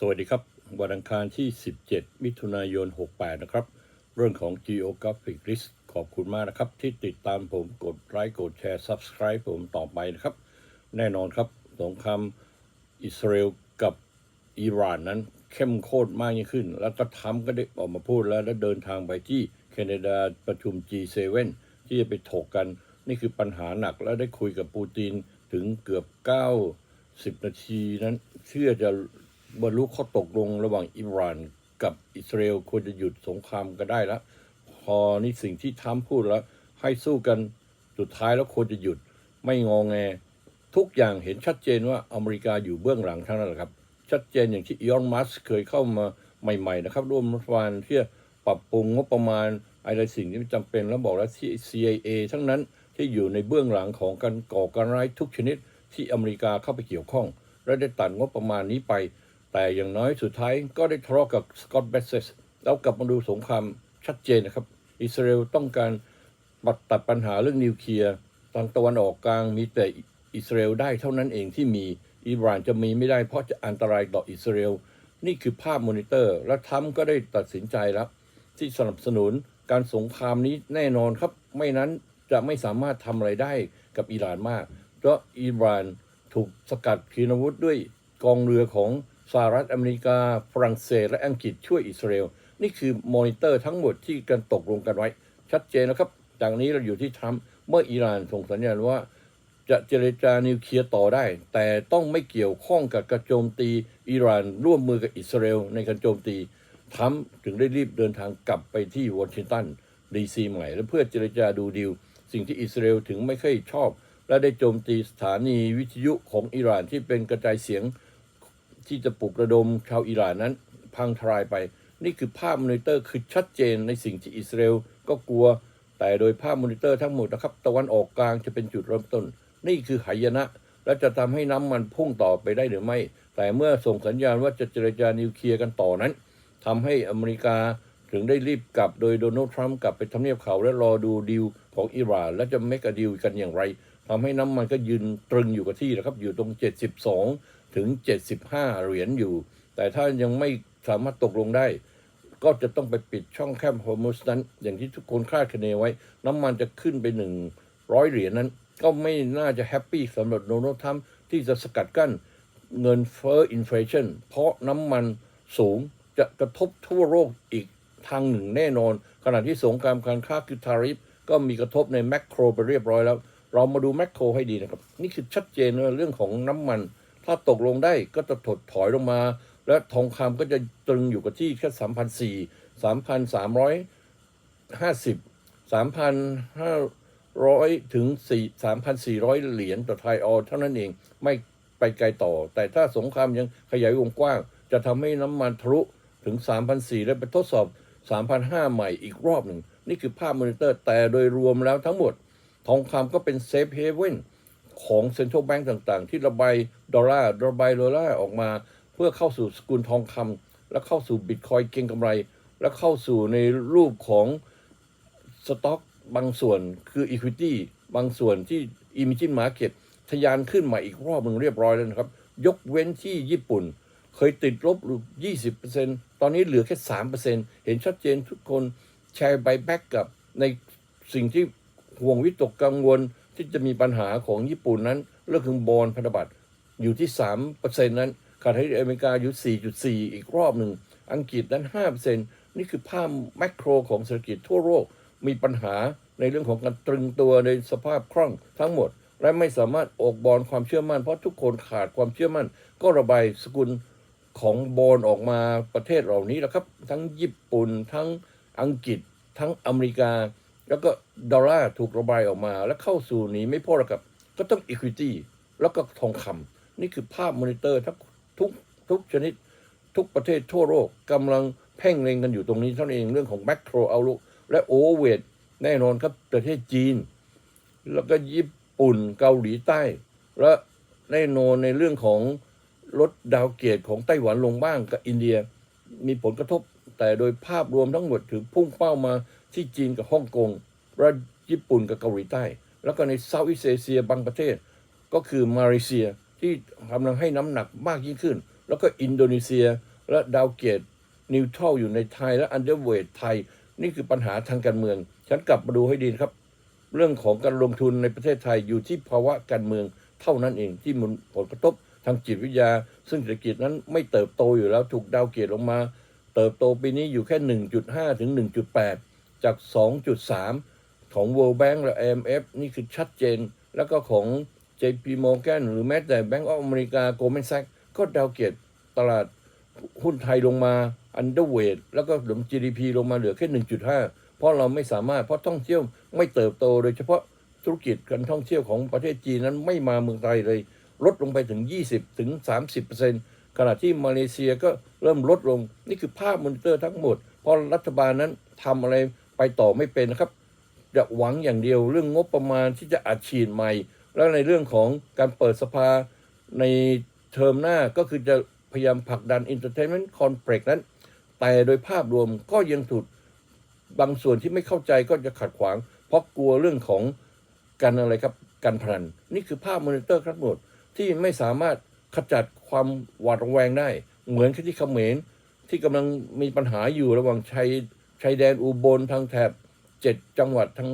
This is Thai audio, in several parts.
สวัสดีครับ วันอังคารที่ 17 มิถุนายน 68 นะครับ เรื่องของ Geographic List ขอบคุณมากนะครับ ที่ติดตามผมกดไลค์กดแชร์ Subscribe ผมต่อไปนะครับ แน่นอนครับสงครามอิสราเอลกับอิหร่านนั้นเข้มข้นมากยิ่งขึ้น แล้วก็ทรัมป์ก็ได้ออกมาพูดแล้ว แล้วเดินทางไปที่แคนาดาประชุม G7 ที่จะไปถกกัน นี่คือปัญหาหนักแล้วได้คุยกับปูตินถึงเกือบ 90 นาทีนั้นเชื่อจะ บรรลุข้อตกลงระหว่างอิหร่านกับอิสราเอลควรจะหยุดสงครามก็ได้แล้ว พอนี่สิ่งที่ทรัมป์พูดแล้ว ให้สู้กันสุดท้ายแล้วควรจะหยุด ไม่งองแง ทุกอย่างเห็นชัดเจนว่าอเมริกาอยู่เบื้องหลังทั้งนั้นแหละครับ ชัดเจนอย่างที่อีออนมัสเคยเข้ามาใหม่ ๆ นะครับ ร่วมรัฐบาลที่จะปรับปรุงงบประมาณอะไรสิ่งที่จำเป็นแล้วบอกแล้วที่ CIA ทั้งนั้นที่อยู่ในเบื้องหลังของการก่อการร้ายทุกชนิดที่อเมริกาเข้าไปเกี่ยวข้อง และได้ตัดงบประมาณนี้ไป แต่อย่างน้อยสุดท้ายก็ได้ทะเลาะกับสกอตเบสเซสแล้วกลับมาดูสงครามชัดเจนนะครับ อิสราเอลต้องการปัดตัดปัญหาเรื่องนิวเคลียร์ทางตะวันออกกลางมีแต่อิสราเอลได้เท่านั้นเองที่มีอิหร่านจะมีไม่ได้เพราะจะอันตรายต่ออิสราเอลนี่คือภาพมอนิเตอร์ และทรัมก็ได้ตัดสินใจแล้ว ที่สนับสนุนการสงครามนี้แน่นอนครับ ไม่นั้นจะไม่สามารถทำอะไรได้กับอิหร่านมาก เพราะอิหร่านถูกสกัดขีนาวุธด้วยกองเรือของ สหรัฐอเมริกา ฝรั่งเศส และอังกฤษช่วยอิสราเอล นี่คือมอนิเตอร์ทั้งหมดที่กันตกลงกันไว้ ชัดเจนนะครับจากนี้เราอยู่ที่ทรัมป์เมื่ออิหร่านส่งสัญญาณว่าจะเจรจานิวเคลียร์ต่อได้ แต่ต้องไม่เกี่ยวข้องกับการโจมตีอิหร่านร่วมมือกับอิสราเอลในการโจมตีทรัมป์ถึงได้รีบเดินทางกลับไปที่วอชิงตันดีซีใหม่ และเพื่อเจรจาดูดีล สิ่งที่อิสราเอลถึงไม่ค่อยชอบ และได้โจมตีสถานีวิทยุของอิหร่านที่เป็นกระจายเสียง ที่จะปลุกระดมชาวอิหร่านนั้น พังทลายไป นี่คือภาพมอนิเตอร์คือชัดเจนในสิ่งที่อิสราเอลก็กลัว แต่โดยภาพมอนิเตอร์ทั้งหมดนะครับ ตะวันออกกลางจะเป็นจุดเริ่มต้น นี่คือหายนะ และจะทำให้น้ำมันพุ่งต่อไปได้หรือไม่ แต่เมื่อส่งสัญญาณว่าจะเจรจานิวเคลียร์กันต่อนั้นทำให้อเมริกาถึงได้รีบกลับโดยโดนัลด์ทรัมป์กลับไปทำเนียบเขาและรอดูดีลของอิหร่าน และจะไม่กระดีลกันอย่างไรทำให้น้ำมันก็ยืนตรึงอยู่กับที่นะครับอยู่ตรง 72 ถึง 75 เหรียญอยู่ แต่ถ้ายังไม่สามารถตกลงได้ ก็จะต้องไปปิดช่องแคบฮอร์มุสนั้น อย่างที่ทุกคนคาดคะเนไว้ น้ำมันจะขึ้นไป 100 เหรียญนั้น ก็ไม่น่าจะแฮปปี้สำหรับโดนัลด์ทรัมป์ที่จะสกัดกั้นเงินเฟ้ออินฟลชันเพราะน้ำมันสูงจะกระทบทั่วโลกอีกทางหนึ่งแน่นอน ขณะที่สงครามการค้าคือทาริฟก็มีกระทบในแมกโครไปเรียบร้อยแล้ว เรามาดูแมกโครให้ดีนะครับ นี่คือชัดเจนว่าเรื่องของน้ำมัน ถ้าตกลงได้ก็จะถดถอยลงมา และทองคำก็จะตรึงอยู่กับที่แค่สามพันสี่สามพันสามร้อยห้าสิบสามพันห้าร้อยถึงสี่สามพันสี่ร้อยเหรียญต่อไทยออลเท่านั้นเองไม่ไปไกลต่อ แต่ถ้าสงครามยังขยายวงกว้าง จะทำให้น้ำมันทะลุถึง3,400และไปทดสอบ3,500ใหม่อีกรอบหนึ่ง นี่คือภาพมอนิเตอร์แต่โดยรวมแล้วทั้งหมด ทองคำก็เป็นเซฟเฮเว่น ของเซ็นทรัลแบงก์ต่างๆ ที่ระบายดอลลาร์ระบายดอลลาร์ออกมา เพื่อเข้าสู่สกุลทองคำและเข้าสู่บิตคอยเก็งกำไร และเข้าสู่ในรูปของสต็อกบางส่วนคือ Equity บางส่วนที่ Emerging Market ทะยานขึ้นมาอีกรอบหนึ่งเรียบร้อยแล้วนะครับ ยกเว้นที่ญี่ปุ่น เคยติดลบหรือ20%ตอนนี้เหลือแค่ 3%เห็นชัดเจนทุกคนแชร์ไบแบ็กกับในสิ่งที่ห่วงวิตกกังวล ที่จะมีปัญหาของญี่ปุ่นนั้นเรื่องของบอลพันธบัตรอยู่ที่3%นั้นขณะที่อเมริกาอยู่4.4อีกรอบหนึ่ง อังกฤษนั้น5%นี่คือภาพแมกโรของเศรษฐกิจทั่วโลกมีปัญหาในเรื่องของการตรึงตัวในสภาพคล่องทั้งหมด และไม่สามารถออกบอลความเชื่อมั่น เพราะทุกคนขาดความเชื่อมั่น ก็ระบายสกุลของบอลออกมาประเทศเหล่านี้แหละครับ ทั้งญี่ปุ่น ทั้งอังกฤษ ทั้งอเมริกา แล้วก็ดอลลาร์ถูกระบายออกมา และเข้าสู่นี้ไม่พอแล้วครับ ก็ต้อง Equity แล้วก็ทองคำนี่คือภาพมอนิเตอร์ทั้งทุกทุกชนิดทุกประเทศทั่วโลกกำลังเพ่งเล็งกันอยู่ตรงนี้เท่านั้นเองเรื่องของแมกโ o รเอาลุกและโอเวอร์เวทแน่นอนครับประเทศจีน แล้วก็ญี่ปุ่นเกาหลีใต้ และแน่นอนในเรื่องของลดดาวเกรดของไต้หวันลงบ้างกับอินเดีย มีผลกระทบแต่โดยภาพรวมทั้งหมดถือพุ่งเป้ามา ที่จีนกับฮ่องกงและญี่ปุ่นกับเกาหลีใต้ แล้วก็ในเซาท์อีสเอเชียบางประเทศ ก็คือมาเลเซียที่กำลังให้น้ำหนักมากยิ่งขึ้น แล้วก็อินโดนีเซียและดาวเกตนิวทรัลอยู่ในไทยและอันเดอร์เวทไทย นี่คือปัญหาทางการเมือง ฉันกลับมาดูให้ดีนะครับ เรื่องของการลงทุนในประเทศไทยอยู่ที่ภาวะการเมืองเท่านั้นเองที่มันผลกระทบทางจิตวิทยา ซึ่งเศรษฐกิจนั้นไม่เติบโตอยู่แล้วถูกดาวเกตลงมา เติบโตปีนี้อยู่แค่ 1.5 ถึง 1.8 จาก 2.3 ของ World Bank และ IMF นี่คือชัดเจน แล้วก็ของ JP Morgan หรือแม้แต่ Bank of America Goldman Sachs ก็ดาวเกตตลาดหุ้นไทยลงมา underweight แล้วก็หลง GDP ลงมาเหลือแค่ 1.5 เพราะเราไม่สามารถเพราะท่องเที่ยวไม่เติบโตโดยเฉพาะธุรกิจการท่องเที่ยวของประเทศจีนนั้นไม่มาเมืองไทยเลย ลดลงไปถึง 20 ถึง 30 ขณะที่มาเลเซียก็เริ่มลดลง นี่คือภาพมอนิเตอร์ทั้งหมด เพราะรัฐบาลนั้นทำอะไร ไปต่อไม่เป็นนะครับ จะหวังอย่างเดียวเรื่องงบประมาณที่จะอัดฉีดใหม่ แล้วในเรื่องของการเปิดสภาในเทอมหน้าก็คือจะพยายามผลักดัน Entertainment Complex นั้น แต่โดยภาพรวมก็ยังถูกบางส่วนที่ไม่เข้าใจก็จะขัดขวาง เพราะกลัวเรื่องของการอะไรครับการพนัน นี่คือภาพมอนิเตอร์ทั้งหมดที่ไม่สามารถขจัดความหวาดระแวงได้ เหมือนที่เขมรที่กำลังมีปัญหาอยู่ระหว่างชาย ชายแดนอุบลทางแถบเจ็ดจังหวัดทาง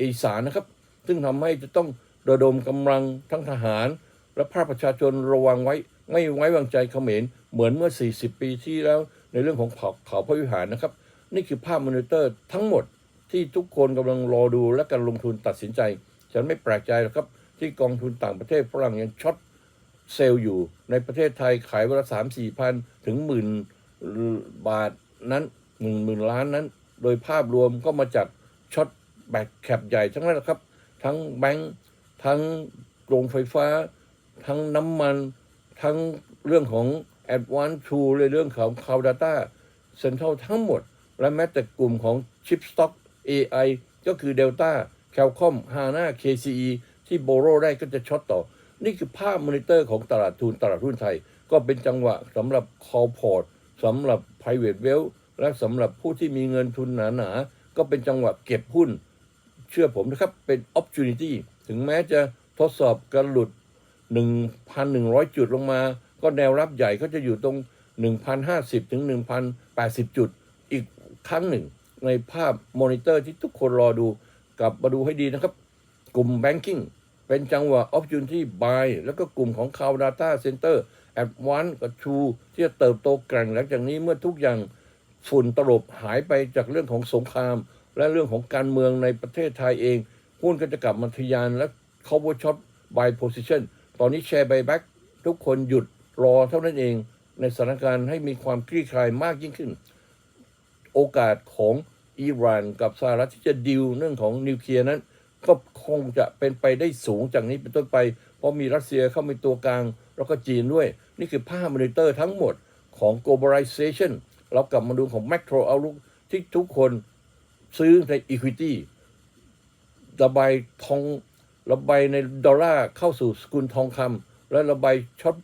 อีสานนะครับ ซึ่งทำให้จะต้องระดมกำลังทั้งทหาร และภาคประชาชนระวังไว้ไม่ไว้วางใจเขมรเหมือนเมื่อ 40 ปีที่แล้วในเรื่องของเขาเขาพระวิหารนะครับ นี่คือภาพมอนิเตอร์ทั้งหมดที่ทุกคนกำลังรอดูและการลงทุนตัดสินใจ ฉันไม่แปลกใจหรอกครับ ที่กองทุนต่างประเทศฝรั่งยังช็อตเซลล์อยู่ในประเทศไทยขายวันละสามสี่พันถึงหมื่นบาทนั้น หนึ่งหมื่นล้านนั้น โดยภาพรวมก็มาจากช็อตแบกแคปใหญ่ทั้งนั้นแหละครับ ทั้งแบงค์ทั้งโรงไฟฟ้า ทั้งน้ำมัน ทั้งเรื่องของ Advanced True ในเรื่องของ Cloud Data Central ทั้งหมด และแม้แต่กลุ่มของ Chip Stock AI ก็คือ Delta Qualcomm HANA KCE ที่โบโรได้ก็จะช็อตต่อ นี่คือภาพมอนิเตอร์ของตลาดทุนตลาดหุ้นไทย ก็เป็นจังหวะสำหรับ call port สำหรับ private wealth และสำหรับผู้ที่มีเงินทุนหนาๆ ก็เป็นจังหวะเก็บหุ้น เชื่อผมนะครับ เป็น opportunity ถึงแม้จะทดสอบการหลุด 1,100 จุดลงมา ก็แนวรับใหญ่ก็จะอยู่ตรง 1,050 ถึง 1,080 จุด อีกครั้งหนึ่ง ในภาพมอนิเตอร์ที่ทุกคนรอดูกลับมาดูให้ดีนะครับ กลุ่ม banking เป็นจังหวะ opportunity buy แล้วก็กลุ่มของ cloud data center advance กับ true ที่จะเติบโตแกร่งหลังจากนี้เมื่อทุกอย่าง ฝุ่นตลบหายไปจากเรื่องของสงคราม และเรื่องของการเมืองในประเทศไทยเองหุ้นก็จะกลับมาทะยานและ cover shot buy position ตอนนี้แชร์ buyback ทุกคนหยุดรอเท่านั้นเองในสถานการณ์ให้มีความคลี่คลายมากยิ่งขึ้น โอกาสของอิหร่านกับสหรัฐที่จะดิวเรื่องของนิวเคลียร์นั้น ก็คงจะเป็นไปได้สูงจากนี้เป็นต้นไป เพราะมีรัสเซียเข้ามาตัวกลาง แล้วก็จีนด้วย นี่คือภาพมอนิเตอร์ทั้งหมดของ globalization เรากลับมาดูของ macro outlook ที่ทุกคนซื้อใน equity ระบายทองระบายในดอลลาร์เข้าสู่สกุลทองคำและระบายช็อต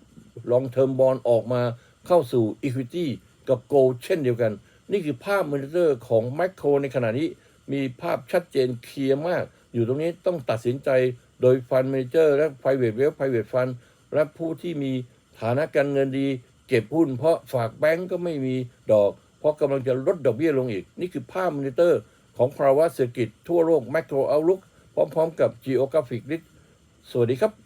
ลองเทอมบอลออกมาเข้าสู่ equity กับ gold เช่นเดียวกัน นี่คือภาพมอนิเตอร์ของแม c โครในขณะนี้ มีภาพชัดเจนเคลียร์มาก อยู่ตรงนี้ต้องตัดสินใจโดยฟัน d m ม a เจอร์และ private wealth private fund และผู้ที่มีฐานะการเงินดี เก็บหุ้นเพราะฝากแบงก์ก็ไม่มีดอก เพราะกำลังจะลดดอกเบี้ยลงอีก นี่คือภาพมอนิเตอร์ของภาวะเศรษฐกิจทั่วโลก macro outlook พร้อม ๆ กับ geographic risk สวัสดีครับ